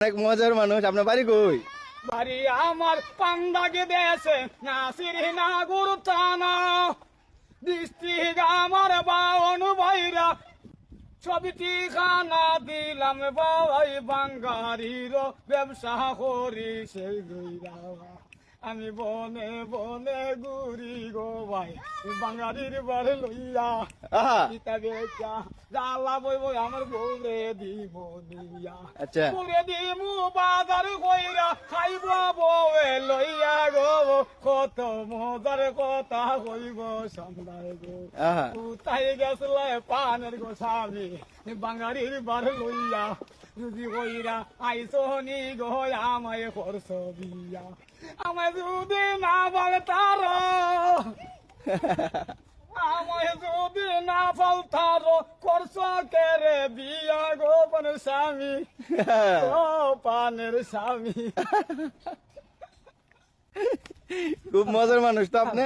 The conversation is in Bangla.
অনেক মজার মানুষ, আপনার বাড়ি কই? বাড়ি আমার পান্দাকে দেশে, নাসির না গুরুতানা ডিস্ট্রিক্ট আমার বাউন ভাইরা, ছবিটি খানা দিলাম বাবাই বাঙ্গারির ব্যবসা করি সেই গইরা আমি বনে বনে ঘুরি গো ভাই। বাঙালির বার লইয়া বেচা জ্বালা বই বই আমার বউরে দিব দিয়া। আচ্ছা। পুরে দিমু বাজার কইরা খাইব বউে লইয়া গো। কত মজার কথা কইব সন্ধ্যায় গো। উতাই গেছলে পানের গো স্বামী বাঙালির বার লইয়া যদি কইরা আইসো নি গো, আমায় করছ বিয়া। আমায় যদি না বলে তার। আমায় যদি না ফলতার করছ কেরে বিয়া গো পানের স্বামী? ও পানের স্বামী। খুব মজার মানুষ তো আপনি।